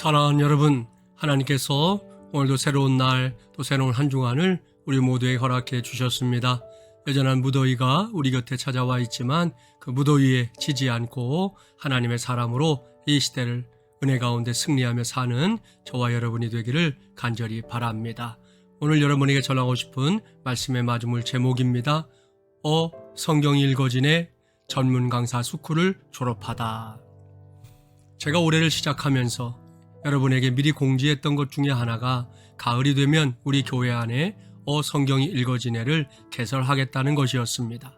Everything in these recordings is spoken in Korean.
사랑하는 여러분, 하나님께서 오늘도 새로운 날, 또 새로운 한 주간을 우리 모두에게 허락해 주셨습니다. 여전한 무더위가 우리 곁에 찾아와 있지만 그 무더위에 지지 않고 하나님의 사람으로 이 시대를 은혜 가운데 승리하며 사는 저와 여러분이 되기를 간절히 바랍니다. 오늘 여러분에게 전하고 싶은 말씀의 마지물 제목입니다. 어 성경이 읽어지네 전문 강사 스쿨을 졸업하다. 제가 올해를 시작하면서 여러분에게 미리 공지했던 것 중에 하나가 가을이 되면 우리 교회 안에 어 성경이 읽어지네를 개설하겠다는 것이었습니다.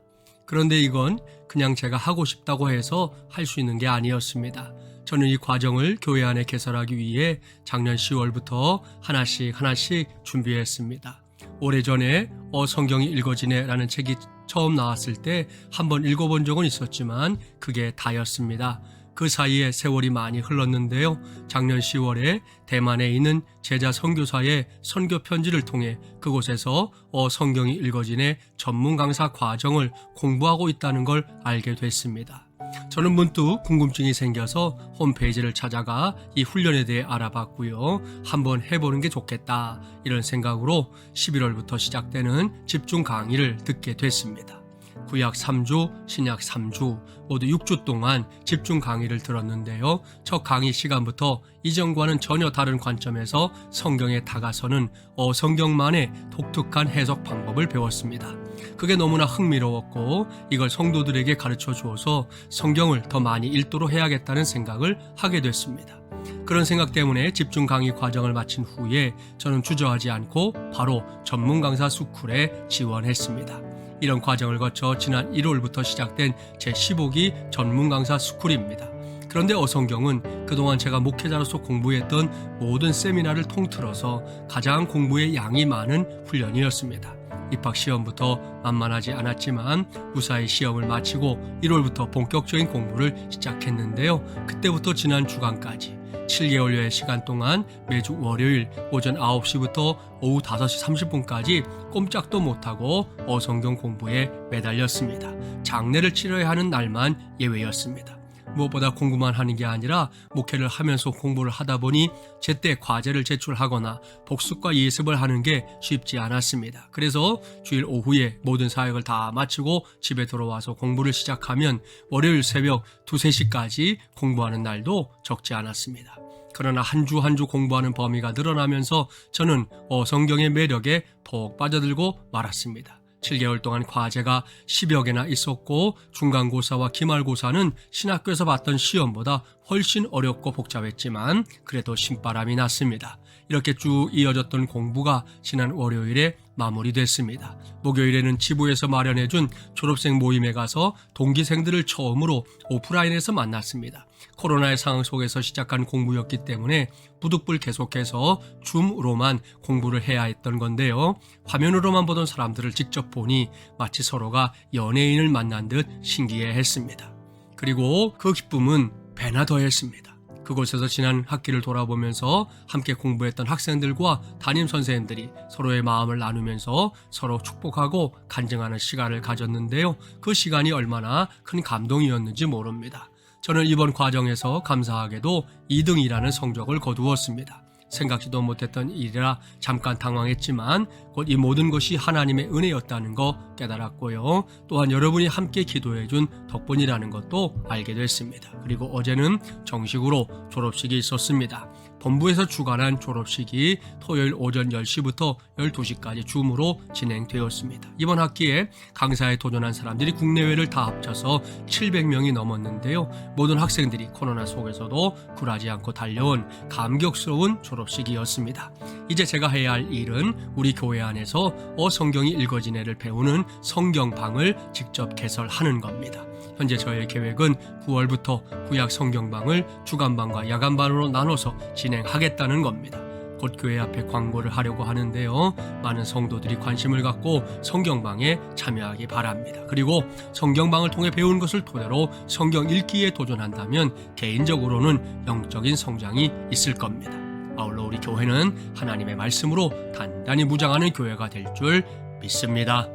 그런데 이건 그냥 제가 하고 싶다고 해서 할 수 있는 게 아니었습니다. 저는 이 과정을 교회 안에 개설하기 위해 작년 10월부터 하나씩 하나씩 준비했습니다. 오래전에 어 성경이 읽어지네라는 책이 처음 나왔을 때 한번 읽어본 적은 있었지만 그게 다였습니다. 그 사이에 세월이 많이 흘렀는데요. 작년 10월에 대만에 있는 제자 선교사의 선교 편지를 통해 그곳에서 어 성경이 읽어진의 전문 강사 과정을 공부하고 있다는 걸 알게 됐습니다. 저는 문득 궁금증이 생겨서 홈페이지를 찾아가 이 훈련에 대해 알아봤고요. 한번 해보는 게 좋겠다. 이런 생각으로 11월부터 시작되는 집중 강의를 듣게 됐습니다. 구약 3주, 신약 3주, 모두 6주 동안 집중 강의를 들었는데요. 첫 강의 시간부터 이전과는 전혀 다른 관점에서 성경에 다가서는 어성경만의 독특한 해석 방법을 배웠습니다. 그게 너무나 흥미로웠고 이걸 성도들에게 가르쳐 주어서 성경을 더 많이 읽도록 해야겠다는 생각을 하게 됐습니다. 그런 생각 때문에 집중 강의 과정을 마친 후에 저는 주저하지 않고 바로 전문 강사 스쿨에 지원했습니다. 이런 과정을 거쳐 지난 1월부터 시작된 제15기 전문 강사 스쿨입니다. 그런데 어성경은 그동안 제가 목회자로서 공부했던 모든 세미나를 통틀어서 가장 공부의 양이 많은 훈련이었습니다. 입학 시험부터 만만하지 않았지만 무사히 시험을 마치고 1월부터 본격적인 공부를 시작했는데요. 그때부터 지난 주간까지 7개월여의 시간 동안 매주 월요일 오전 9시부터 오후 5시 30분까지 꼼짝도 못하고 어성경 공부에 매달렸습니다. 장례를 치러야 하는 날만 예외였습니다. 무엇보다 공부만 하는 게 아니라 목회를 하면서 공부를 하다 보니 제때 과제를 제출하거나 복습과 예습을 하는 게 쉽지 않았습니다. 그래서 주일 오후에 모든 사역을 다 마치고 집에 들어와서 공부를 시작하면 월요일 새벽 2, 3시까지 공부하는 날도 적지 않았습니다. 그러나 한주 한 주 공부하는 범위가 늘어나면서 저는 어성경의 매력에 푹 빠져들고 말았습니다. 7개월 동안 과제가 10여 개나 있었고 중간고사와 기말고사는 신학교에서 봤던 시험보다 훨씬 어렵고 복잡했지만 그래도 신바람이 났습니다. 이렇게 쭉 이어졌던 공부가 지난 월요일에 마무리됐습니다. 목요일에는 지부에서 마련해준 졸업생 모임에 가서 동기생들을 처음으로 오프라인에서 만났습니다. 코로나의 상황 속에서 시작한 공부였기 때문에 부득불 계속해서 줌으로만 공부를 해야 했던 건데요. 화면으로만 보던 사람들을 직접 보니 마치 서로가 연예인을 만난 듯 신기해 했습니다. 그리고 그 기쁨은 배나 더했습니다. 그곳에서 지난 학기를 돌아보면서 함께 공부했던 학생들과 담임 선생님들이 서로의 마음을 나누면서 서로 축복하고 간증하는 시간을 가졌는데요. 그 시간이 얼마나 큰 감동이었는지 모릅니다. 저는 이번 과정에서 감사하게도 2등이라는 성적을 거두었습니다. 생각지도 못했던 일이라 잠깐 당황했지만 곧 이 모든 것이 하나님의 은혜였다는 거 깨달았고요. 또한 여러분이 함께 기도해 준 덕분이라는 것도 알게 됐습니다. 그리고 어제는 정식으로 졸업식이 있었습니다. 본부에서 주관한 졸업식이 토요일 오전 10시부터 12시까지 줌으로 진행되었습니다. 이번 학기에 강사에 도전한 사람들이 국내외를 다 합쳐서 700명이 넘었는데요. 모든 학생들이 코로나 속에서도 굴하지 않고 달려온 감격스러운 졸업식이었습니다. 이제 제가 해야 할 일은 우리 교회 안에서 어성경이 읽어진 애를 배우는 성경방을 직접 개설하는 겁니다. 현재 저의 계획은 9월부터 구약 성경방을 주간방과 야간반으로 나눠서 진행하겠다는 겁니다. 곧 교회 앞에 광고를 하려고 하는데요. 많은 성도들이 관심을 갖고 성경방에 참여하기 바랍니다. 그리고 성경방을 통해 배운 것을 토대로 성경 읽기에 도전한다면 개인적으로는 영적인 성장이 있을 겁니다. 아울러 우리 교회는 하나님의 말씀으로 단단히 무장하는 교회가 될 줄 믿습니다.